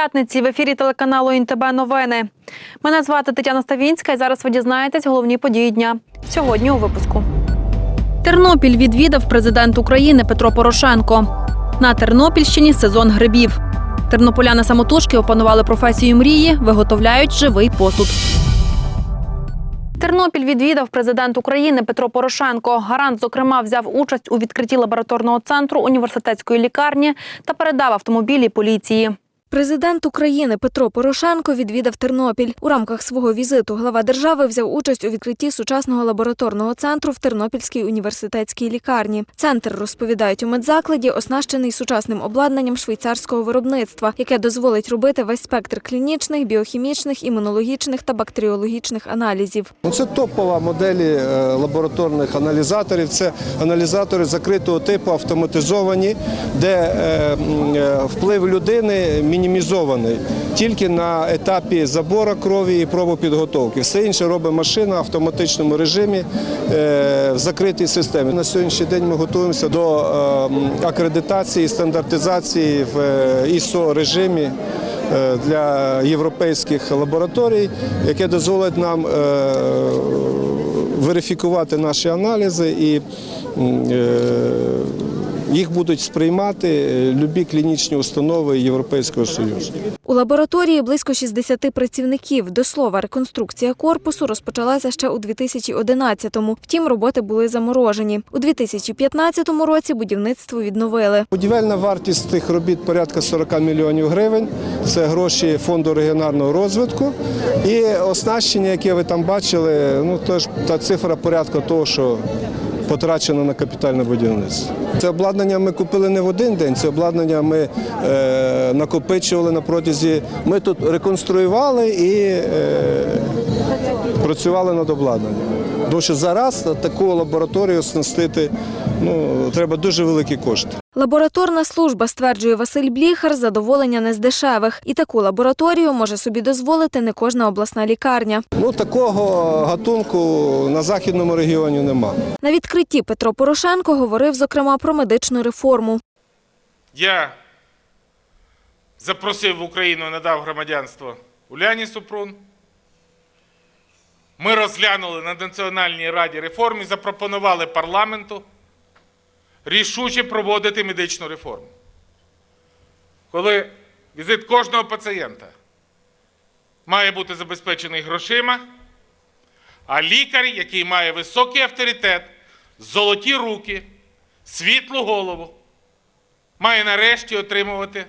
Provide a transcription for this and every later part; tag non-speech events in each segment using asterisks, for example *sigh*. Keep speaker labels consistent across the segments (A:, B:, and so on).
A: П'ятниці в ефірі телеканалу ІНТБ Новини. Мене звати Тетяна Ставінська і зараз ви дізнаєтесь головні події дня. Сьогодні у випуску. Тернопіль відвідав президент України Петро Порошенко. На Тернопільщині сезон грибів. Тернополяни самотужки опанували професію мрії, виготовляють живий посуд. Тернопіль відвідав президент України Петро Порошенко. Гарант, зокрема, взяв участь у відкритті лабораторного центру університетської лікарні та передав автомобілі поліції.
B: Президент України Петро Порошенко відвідав Тернопіль. У рамках свого візиту глава держави взяв участь у відкритті сучасного лабораторного центру в Тернопільській університетській лікарні. Центр, розповідають у медзакладі, оснащений сучасним обладнанням швейцарського виробництва, яке дозволить робити весь спектр клінічних, біохімічних, імунологічних та бактеріологічних аналізів.
C: Ну, Це топова моделі е, лабораторних аналізаторів. Це аналізатори закритого типу, автоматизовані, де е, е, вплив людини мінімізований тільки на етапі забору крові і пробопідготовки. Все інше робить машина в автоматичному режимі е, в закритій системі. На сьогоднішній день ми готуємося до е, акредитації, стандартизації в е, ISO режимі е, для європейських лабораторій, яке дозволить нам верифікувати наші аналізи і їх будуть сприймати е, любі клінічні установи Європейського Союзу.
B: У лабораторії близько 60 працівників. До слова, реконструкція корпусу розпочалася ще у 2011-му. Втім, роботи були заморожені. У 2015 році будівництво відновили.
C: Будівельна вартість тих робіт порядка 40 мільйонів гривень. Це гроші фонду регіонального розвитку. І оснащення, яке ви там бачили, ну теж та цифра порядка того, що потрачено на капітальне будівництво. Це обладнання ми купили не в один день. Це обладнання ми е, накопичували на протязі. Ми тут реконструювали і е, працювали над обладнанням. Тому що зараз таку лабораторію оснастити ну, треба дуже великі кошти.
B: Лабораторна служба, стверджує Василь Бліхар, задоволення не з дешевих. І таку лабораторію може собі дозволити не кожна обласна лікарня.
C: Ну такого гатунку на західному регіоні нема.
B: На відкритті Петро Порошенко говорив, зокрема, про медичну реформу.
D: Я запросив в Україну надав громадянство Уляні Супрун. Ми розглянули на Національній раді реформ і запропонували парламенту рішуче проводити медичну реформу. Коли візит кожного пацієнта має бути забезпечений грошима, а лікар, який має високий авторитет, золоті руки, світлу голову, має нарешті отримувати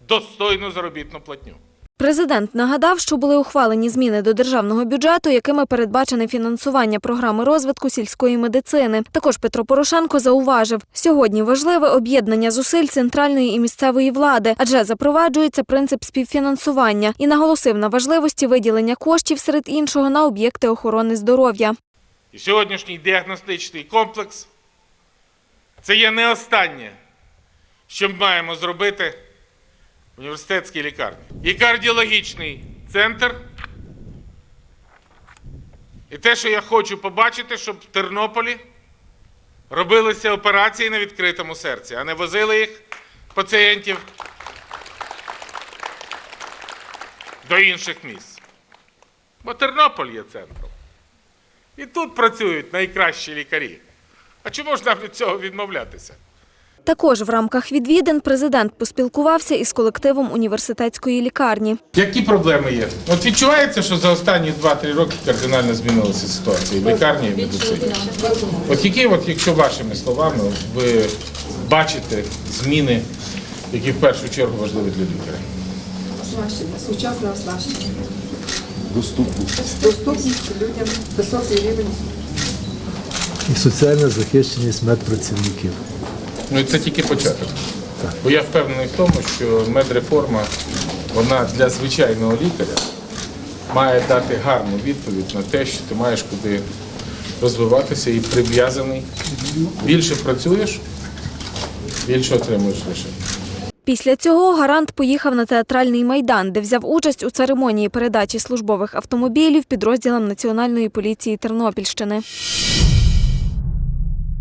D: достойну заробітну платню.
B: Президент нагадав, що були ухвалені зміни до державного бюджету, якими передбачене фінансування програми розвитку сільської медицини. Також Петро Порошенко зауважив, сьогодні важливе об'єднання зусиль центральної і місцевої влади, адже запроваджується принцип співфінансування і наголосив на важливості виділення коштів серед іншого на об'єкти охорони здоров'я.
D: І сьогоднішній діагностичний комплекс це є не останнє, що ми маємо зробити університетській лікарні. І кардіологічний центр. І те, що я хочу побачити, щоб в Тернополі робилися операції на відкритому серці, а не возили їх пацієнтів до інших місць. Бо Тернополь є центром. І тут працюють найкращі лікарі. А чому ж нам від цього відмовлятися?
B: Також в рамках відвідин президент поспілкувався із колективом університетської лікарні.
D: Які проблеми є? От відчувається, що за останні 2-3 роки кардинально змінилася ситуація в лікарні, і в медицині. От які, от, якщо вашими словами, ви бачите зміни, які в першу чергу важливі для лікаря?
E: Оснащення, сучасне оснащення. Доступність. Доступність людям, високий рівень.
F: і соціальна захищеність медпрацівників.
D: Ну і це тільки початок. Бо я впевнений в тому, що медреформа, вона для звичайного лікаря має дати гарну відповідь на те, що ти маєш куди розвиватися і прив'язаний. Більше працюєш, більше отримуєш лише.
B: Після цього гарант поїхав на театральний майдан, де взяв участь у церемонії передачі службових автомобілів підрозділам Національної поліції Тернопільщини.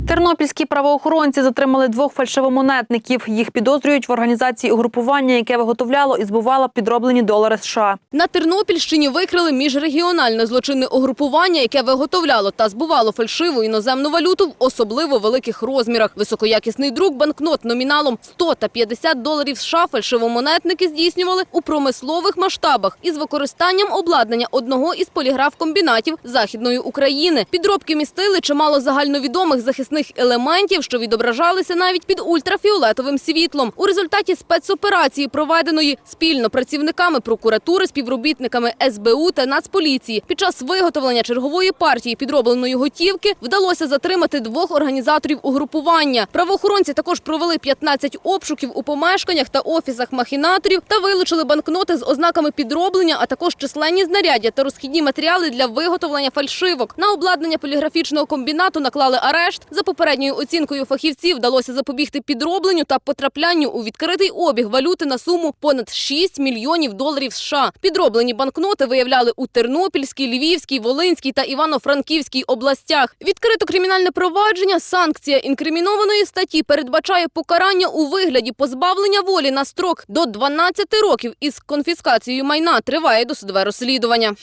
A: Тернопільські правоохоронці затримали двох фальшивомонетників. Їх підозрюють в організації угрупування, яке виготовляло і збувало підроблені долари США.
G: На Тернопільщині викрили міжрегіональне злочинне угрупування, яке виготовляло та збувало фальшиву іноземну валюту в особливо великих розмірах. Високоякісний друк банкнот номіналом 100 та 50 доларів США фальшивомонетники здійснювали у промислових масштабах із використанням обладнання одного із поліграф-комбінатів Західної України. Підробки містили чимало загальновідомих захисних елементів, що відображалися навіть під ультрафіолетовим світлом. У результаті спецоперації, проведеної спільно працівниками прокуратури, співробітниками СБУ та Нацполіції, під час виготовлення чергової партії підробленої готівки вдалося затримати двох організаторів угрупування. Правоохоронці також провели 15 обшуків у помешканнях та офісах махінаторів та вилучили банкноти з ознаками підроблення, а також численні знаряддя та розхідні матеріали для виготовлення фальшивок. На обладнання поліграфічного комбінату наклали арешт. За попередньою оцінкою фахівців вдалося запобігти підробленню та потраплянню у відкритий обіг валюти на суму понад 6 мільйонів доларів США. Підроблені банкноти виявляли у Тернопільській, Львівській, Волинській та Івано-Франківській областях. Відкрито кримінальне провадження. Санкція інкримінованої статті передбачає покарання у вигляді позбавлення волі на строк до 12 років із конфіскацією майна. Триває досудове розслідування.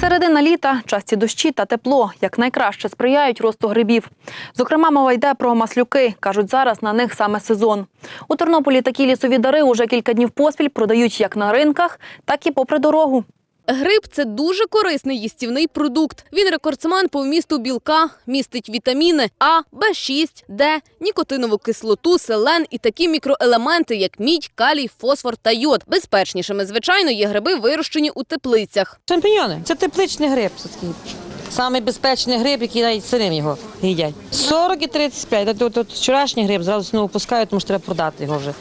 A: Середина літа, часті дощі та тепло якнайкраще сприяють росту грибів. Зокрема, мова йде про маслюки. Кажуть, зараз на них саме сезон. У Тернополі такі лісові дари уже кілька днів поспіль продають як на ринках, так і попри дорогу.
G: Гриб це дуже корисний їстівний продукт. Він рекордсмен по вмісту білка, містить вітаміни А, Б6, Д, нікотинову кислоту, селен і такі мікроелементи, як мідь, калій, фосфор та йод. Безпечнішими, звичайно, є гриби, вирощені у теплицях.
H: Шампіньони це тепличний гриб. Самий безпечний гриб, який навіть сирим його їдять. 40 і 35. От, от, от вчорашній гриб зразу знову пускають, тому що треба продати його вже.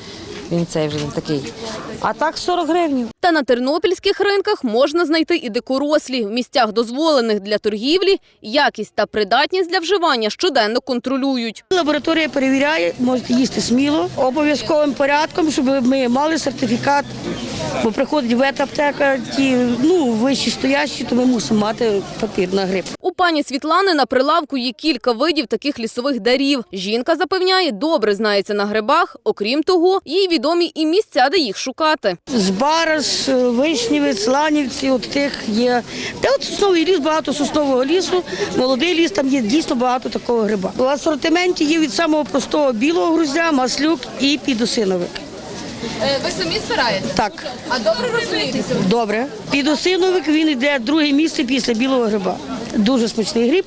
H: Він цей вже такий. А так 40 гривень.
G: Та на тернопільських ринках можна знайти і дикорослі в місцях дозволених для торгівлі. Якість та придатність для вживання щоденно контролюють.
I: Лабораторія перевіряє, можете їсти сміло, обов'язковим порядком, щоб ми мали сертифікат. Бо приходить ветаптека, ті ну вищі стоящі, то ми мусимо мати папір на гриб.
G: У пані Світлани на прилавку є кілька видів таких лісових дарів. Жінка запевняє, добре знається на грибах. Окрім того, їй відомі і місця, де їх шукати.
I: Збараж, вишнівець, ланівці, от тих є. Та от сосновий ліс, багато соснового лісу, молодий ліс, там є дійсно багато такого гриба. У асортименті є від самого простого білого груздя, маслюк і підосиновик.
G: Ви самі збираєте?
I: Так.
G: А добре розумієтеся?
I: Добре. Підосиновик він йде друге місце після білого гриба. Дуже смачний гриб.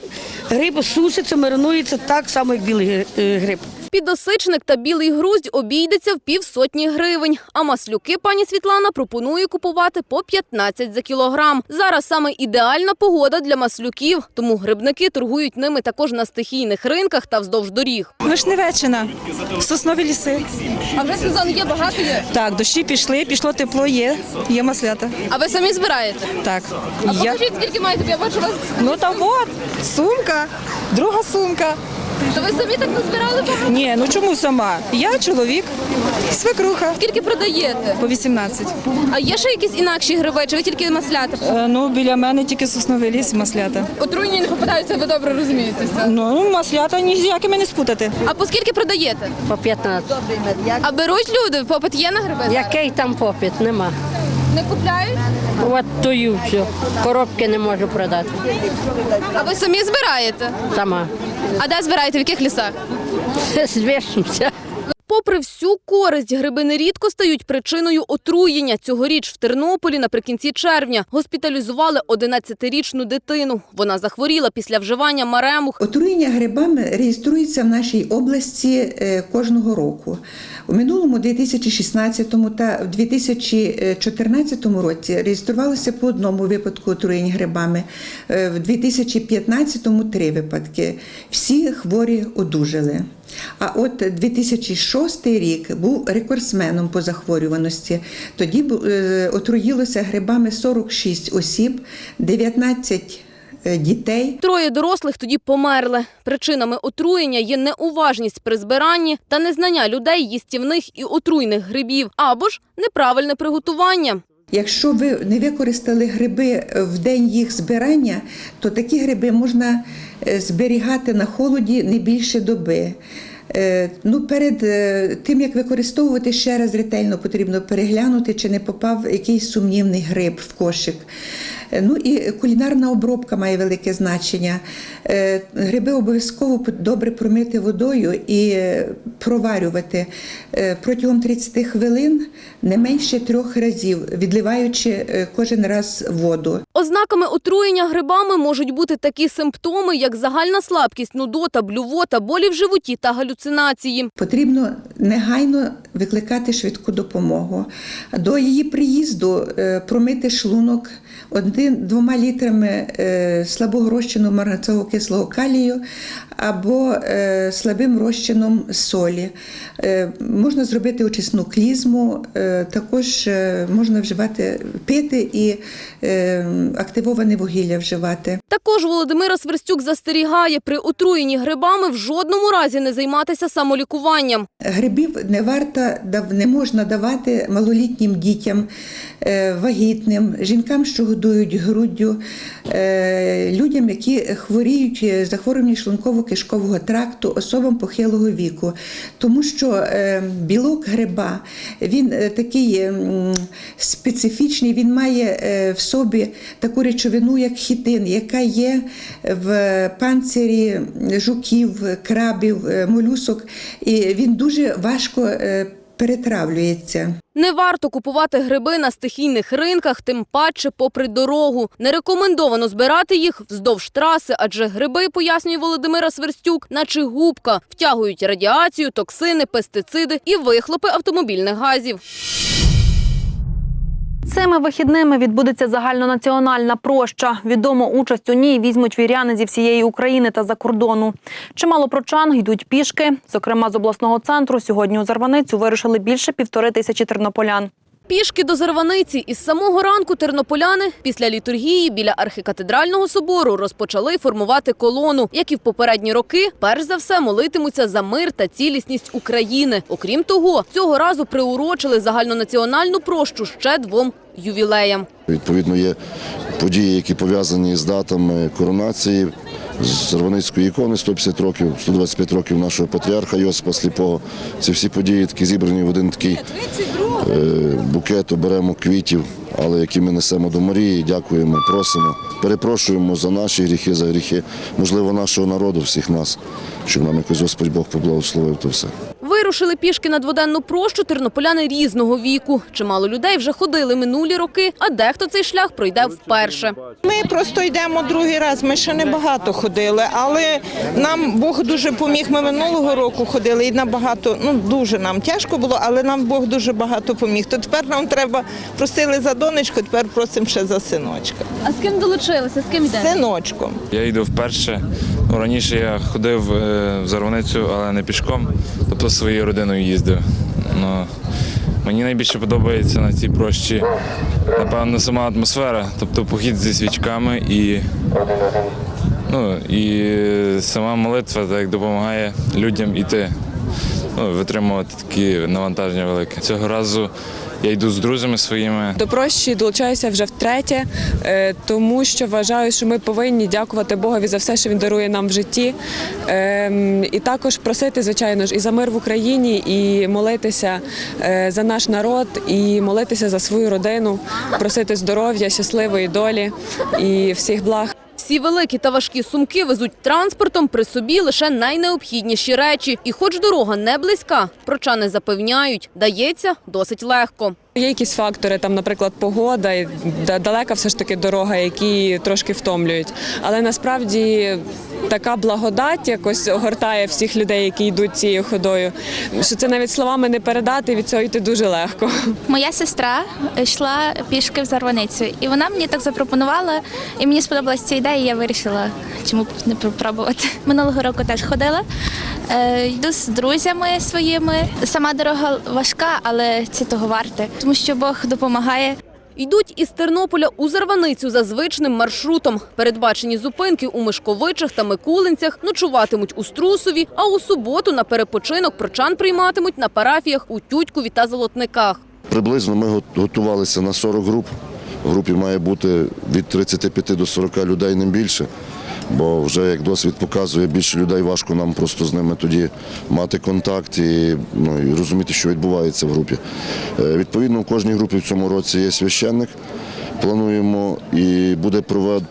I: Гриб сушиться, маринується так само, як білий е, гриб.
G: Підосичник та білий груздь обійдеться в півсотні гривень. А маслюки пані Світлана пропонує купувати по 15 за кілограм. Зараз саме ідеальна погода для маслюків, тому грибники торгують ними також на стихійних ринках та вздовж доріг.
J: Вишневеччина, соснові ліси.
G: А вже сезон є багато є.
J: Так, дощі пішли, пішло тепло, є, є маслята.
G: А ви самі збираєте?
J: Так.
G: А
J: Я...
G: покажіть, скільки маєте. Я бачу вас.
J: Ну там от, сумка, друга сумка.
G: То ви самі так назбирали?
J: Ні, ну чому сама? Я чоловік, свекруха
G: Скільки продаєте?
J: по 18.
G: А є ще якісь інакші гриби, чи ви тільки маслята?
J: Е, ну, біля мене тільки сосновий ліс маслята.
G: Отруйні не попадаються, ви добре розумієтеся.
J: Ну, маслята ні з якими не спутати.
G: А по скільки продаєте?
K: По 15.
G: А беруть люди, попит є на гриби?
K: Який там попит? Нема.
G: Не купляють?
K: От тую все. Коробки не можу продати.
G: А ви самі збираєте?
K: Сама.
G: А де збираєте? В яких лісах? *laughs*
K: Звішимося.
G: Попри всю користь, гриби нерідко стають причиною отруєння. Цьогоріч в Тернополі наприкінці червня госпіталізували 11-річну дитину. Вона захворіла після вживання маремух.
L: Отруєння грибами реєструється в нашій області е, кожного року. У минулому 2016 та в 2014 році реєструвалося по одному випадку отруєння грибами. Е, В 2015 три випадки. Всі хворі одужали. А от 2006 рік був рекордсменом по захворюваності. Тоді е, отруїлося грибами 46 осіб, 19 е, дітей.
G: Троє дорослих тоді померли. Причинами отруєння є неуважність при збиранні та незнання людей їстівних і отруйних грибів, або ж неправильне приготування.
L: Якщо ви не використали гриби в день їх збирання, то такі гриби можна зберігати на холоді не більше доби. Е, Ну, перед е, тим, як використовувати, ще раз ретельно потрібно переглянути, чи не попав якийсь сумнівний гриб в кошик. Е, Ну і кулінарна обробка має велике значення. Е, Гриби обов'язково добре промити водою і е, проварювати е, протягом 30 хвилин не менше трьох разів, відливаючи е, кожен раз воду.
G: Ознаками отруєння грибами можуть бути такі симптоми, як загальна слабкість, нудота, блювота, болі в животі та галюцинації.
L: Потрібно негайно викликати швидку допомогу. До її приїзду е, промити шлунок один-двома літрами е, слабого розчину марганцового кислого калію або е, слабим розчином солі. Можна зробити очисну клізму, також можна вживати пити і активоване вугілля вживати.
G: Також Володимира Сверстюк застерігає, при отруєнні грибами в жодному разі не займатися самолікуванням.
L: Грибів не варто не можна давати малолітнім дітям, е, вагітним, жінкам, що годують груддю, е, людям, які хворіють е, захворюванням шлунково-кишкового тракту, особам похилого віку. Тому що білок гриба він такий специфічний, він має в собі таку речовину, як хітин, яка є в панцирі жуків, крабів, е, молюсок, і він дуже важко е, перетравлюється.
G: Не варто купувати гриби на стихійних ринках, тим паче попри дорогу. Не рекомендовано збирати їх вздовж траси, адже гриби, пояснює Володимира Сверстюк, наче губка, втягують радіацію, токсини, пестициди і вихлопи автомобільних газів.
A: Цими вихідними відбудеться загальнонаціональна проща. Відомо участь у ній візьмуть віряни зі всієї України та за кордону. Чимало прочан йдуть пішки. Зокрема, з обласного центру сьогодні у Зарваницю вирушили більше півтори тисячі тернополян.
G: Пішки до Зарваниці із самого ранку тернополяни після літургії біля архікатедрального собору розпочали формувати колону, як і в попередні роки. Перш за все молитимуться за мир та цілісність України. Окрім того, цього разу приурочили загальнонаціональну прощу ще двом ювілеям.
M: Відповідно, є події, які пов'язані з датами коронації з Зарваницької ікони 150 років, 125 років нашого патріарха Йосипа Сліпого. Ці всі події такі зібрані в один такий е, букет, оберемо квітів, але які ми несемо до Марії, дякуємо, просимо, перепрошуємо за наші гріхи, за гріхи, можливо, нашого народу, всіх нас, щоб нам якось Господь Бог поблагословив то все.
G: Вирушили пішки на дводенну прощу тернополяни різного віку. Чимало людей вже ходили минулі роки, а дехто цей шлях пройде вперше.
J: Ми просто йдемо другий раз. Ми ще не багато ходили, але нам Бог дуже поміг. Ми минулого року ходили і набагато, ну дуже нам тяжко було, але нам Бог дуже багато поміг. То тепер нам треба просили за донечку, тепер просимо ще за синочка.
G: А з ким долучилися? З ким
J: З Синочком.
N: Я йду вперше. Ну, раніше я ходив е, в Зарваницю, але не пішком, тобто своєю родиною їздив. Но мені найбільше подобається на цій прощі, напевно, сама атмосфера, тобто похід зі свічками і, ну, і сама молитва так допомагає людям іти, ну, витримувати такі навантаження великі. Цього разу я йду з друзями своїми.
J: До прощі долучаюся вже втретє, е, тому що вважаю, що ми повинні дякувати Богові за все, що він дарує нам в житті. Ем, І також просити, звичайно ж, і за мир в Україні, і молитися е, за наш народ, і молитися за свою родину, просити здоров'я, щасливої долі і всіх благ.
G: Всі великі та важкі сумки везуть транспортом при собі лише найнеобхідніші речі. І хоч дорога не близька, прочани запевняють, дається досить легко.
J: Є якісь фактори, там, наприклад, погода, і да- далека все ж таки дорога, які трошки втомлюють. Але насправді така благодать якось огортає всіх людей, які йдуть цією ходою, що це навіть словами не передати, від цього йти дуже легко.
O: Моя сестра йшла пішки в Зарваницю, і вона мені так запропонувала, і мені сподобалася ця ідея, і я вирішила, чому б не попробувати. Минулого року теж ходила. Е, йду з друзями своїми. Сама дорога важка, але це того варте, тому що Бог допомагає.
G: Йдуть із Тернополя у Зарваницю за звичним маршрутом. Передбачені зупинки у Мишковичах та Микулинцях ночуватимуть у Струсові, а у суботу на перепочинок прочан прийматимуть на парафіях у Тютькові та Золотниках.
M: Приблизно ми готувалися на 40 груп. В групі має бути від 35 до 40 людей, не більше. Бо вже як досвід показує, більше людей важко нам просто з ними тоді мати контакт і, ну, і розуміти, що відбувається в групі. Е, Відповідно, в кожній групі в цьому році є священник. Плануємо і буде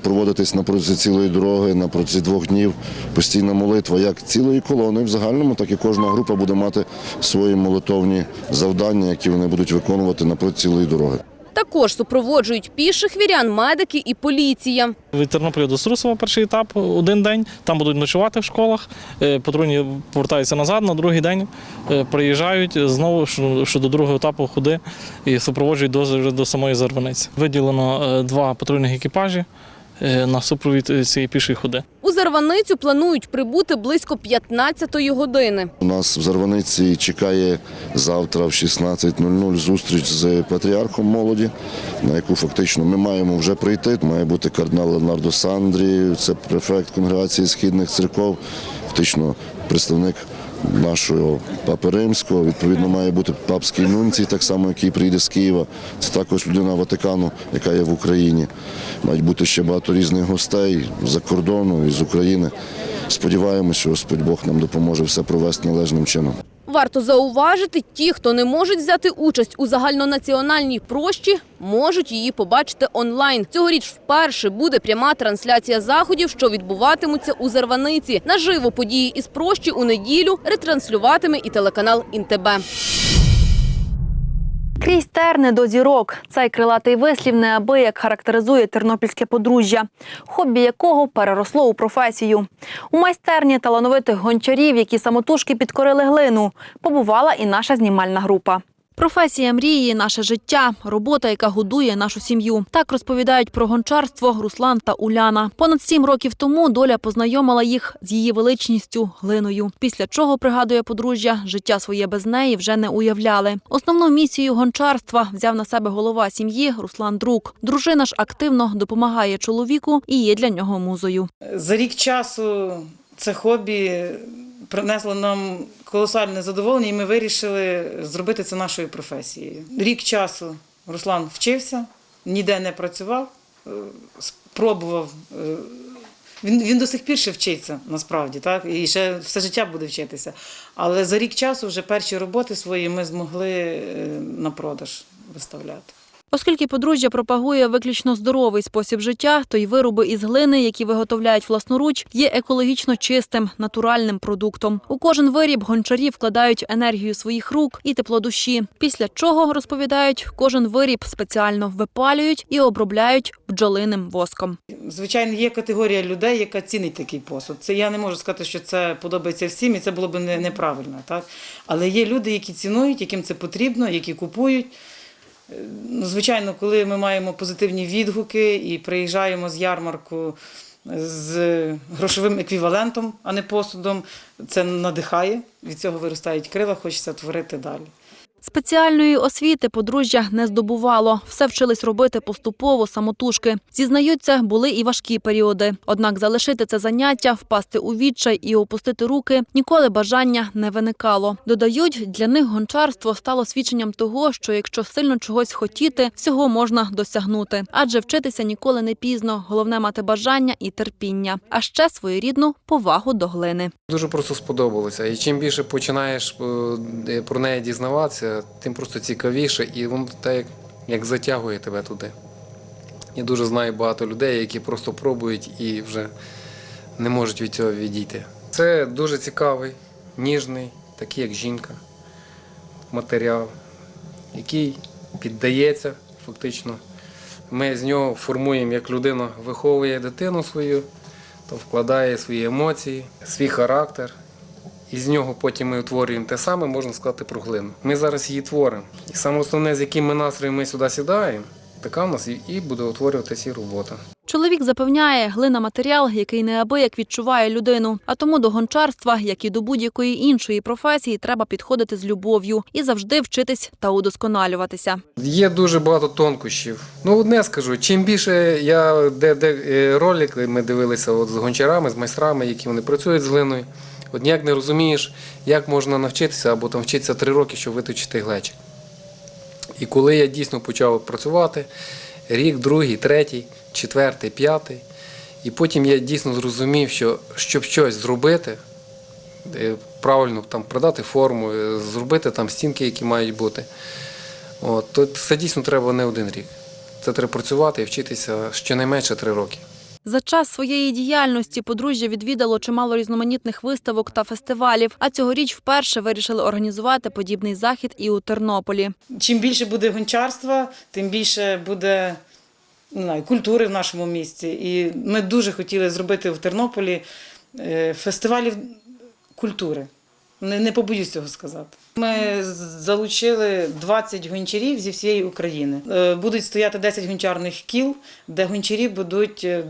M: проводитись на протязі цілої дороги, на протязі двох днів постійна молитва, як цілої колони в загальному, так і кожна група буде мати свої молитовні завдання, які вони будуть виконувати на протязі цілої дороги.
G: Також супроводжують піших вірян медики і поліція.
P: Від Тернополя до Струсова перший етап один день. Там будуть ночувати в школах. Е, Патрульні повертаються назад на другий день. е, Приїжджають знову що до другого етапу ходи і супроводжують до, до самої Зарваниці. Виділено е, два патрульних екіпажі на супровід е, цієї пішої.
G: У Зарваницю планують прибути близько 15-ї години.
M: У нас в Зарваниці чекає завтра в 16.00 зустріч з патріархом молоді, на яку фактично ми маємо вже прийти. Має бути кардинал Леонардо Сандрі, це префект конгрегації східних церков, фактично представник нашого папи римського. Відповідно, має бути папський нунцій, так само, який прийде з Києва. Це також людина Ватикану, яка є в Україні. Мають бути ще багато різних гостей з-за кордону і з України. Сподіваємося, що Господь Бог нам допоможе все провести належним чином.
G: Варто зауважити, ті, хто не можуть взяти участь у загальнонаціональній прощі, можуть її побачити онлайн. Цьогоріч вперше буде пряма трансляція заходів, що відбуватимуться у Зарваниці. Наживо події із прощі у неділю ретранслюватиме і телеканал Інтебе.
A: Крізь терни до зірок. Цей крилатий вислів неабияк характеризує тернопільське подружжя, хобі якого переросло у професію. У майстерні талановитих гончарів, які самотужки підкорили глину, побувала і наша знімальна група. Професія мрії, наше життя, робота, яка годує нашу сім'ю. Так розповідають про гончарство Руслан та Уляна. Понад сім років тому доля познайомила їх з її величністю глиною. Після чого пригадує подружжя, життя своє без неї вже не уявляли. Основну місію гончарства взяв на себе голова сім'ї Руслан Друк. Дружина ж активно допомагає чоловіку і є для нього музою.
Q: За рік часу це хобі принесло нам колосальне задоволення, і ми вирішили зробити це нашою професією. Рік часу Руслан вчився, ніде не працював, е, спробував. е, Він, він до сих пір ще вчиться насправді, так? і ще все життя буде вчитися. Але за рік часу вже перші роботи свої ми змогли е, на продаж виставляти.
A: Оскільки подружжя пропагує виключно здоровий спосіб життя, то й вироби із глини, які виготовляють власноруч, є екологічно чистим, натуральним продуктом. У кожен виріб гончарі вкладають енергію своїх рук і тепло душі. Після чого розповідають, кожен виріб спеціально випалюють і обробляють бджолиним воском.
Q: Звичайно, є категорія людей, яка цінить такий посуд. Це я не можу сказати, що це подобається всім, і це було б не- неправильно. Так? Але є люди, які цінують, яким це потрібно, які купують. Ну, звичайно, коли ми маємо позитивні відгуки і приїжджаємо з ярмарку з грошовим еквівалентом, а не посудом, це надихає. Від цього виростають крила, хочеться творити далі.
A: Спеціальної освіти подружжя не здобувало. Все вчились робити поступово, самотужки. Зізнаються, були і важкі періоди. Однак залишити це заняття, впасти у відчай і опустити руки ніколи бажання не виникало. Додають, для них гончарство стало свідченням того, що якщо сильно чогось хотіти, всього можна досягнути. Адже вчитися ніколи не пізно. Головне мати бажання і терпіння, а ще своєрідну повагу до глини.
R: Дуже просто сподобалося. І чим більше починаєш е, про неї дізнаватися, тим просто цікавіше, і воно так як, затягує тебе туди. Я дуже знаю багато людей, які просто пробують і вже не можуть від цього відійти. Це дуже цікавий, ніжний, такий як жінка, матеріал, який піддається фактично. Ми з нього формуємо, як людина виховує дитину свою, то вкладає свої емоції, свій характер. І з нього потім ми утворюємо те саме, можна сказати, про глину. Ми зараз її творимо. І саме основне, з яким ми настроєм ми сюди сідаємо, така в нас і- буде утворюватися і робота.
A: Чоловік запевняє, глина матеріал, який неабияк відчуває людину. А тому до гончарства, як і до будь-якої іншої професії, треба підходити з любов'ю і завжди вчитись та удосконалюватися.
R: Є дуже багато тонкощів. Ну, одне скажу, чим більше я де, де е, ролик ми дивилися от з гончарами, з майстрами, які вони працюють з глиною. От ніяк не розумієш, як можна навчитися або там вчитися три роки, щоб виточити глечик. І коли я дійсно почав працювати, рік, другий, третій, четвертий, п'ятий, І потім я дійсно зрозумів, що щоб щось зробити, е, правильно там продати форму, е, зробити там стінки, які мають бути, от, то це дійсно треба не один рік. Це треба працювати і вчитися щонайменше три роки.
A: За час своєї діяльності подружжя відвідало чимало різноманітних виставок та фестивалів. А цьогоріч вперше вирішили організувати подібний захід і у Тернополі.
Q: Чим більше буде гончарства, тим більше буде культури в нашому місті. І ми дуже хотіли зробити в Тернополі е, фестивалів культури. Не, не побоюсь цього сказати. Ми залучили 20 гончарів зі всієї України. Е, Будуть стояти 10 гончарних кіл, де гончарі будуть е,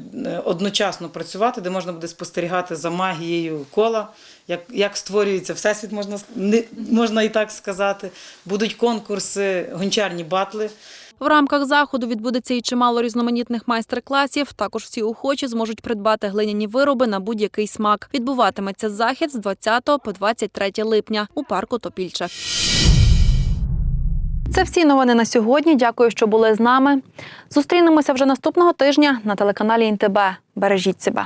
Q: одночасно працювати, де можна буде спостерігати за магією кола, як, як створюється всесвіт, можна, не- можна і так сказати. Будуть конкурси, гончарні батли.
A: В рамках заходу відбудеться і чимало різноманітних майстер-класів. Також всі охочі зможуть придбати глиняні вироби на будь-який смак. Відбуватиметься захід з 20 по 23 липня у парку Топільче. Це всі новини на сьогодні. Дякую, що були з нами. Зустрінемося вже наступного тижня на телеканалі ІНТБ. Бережіть себе.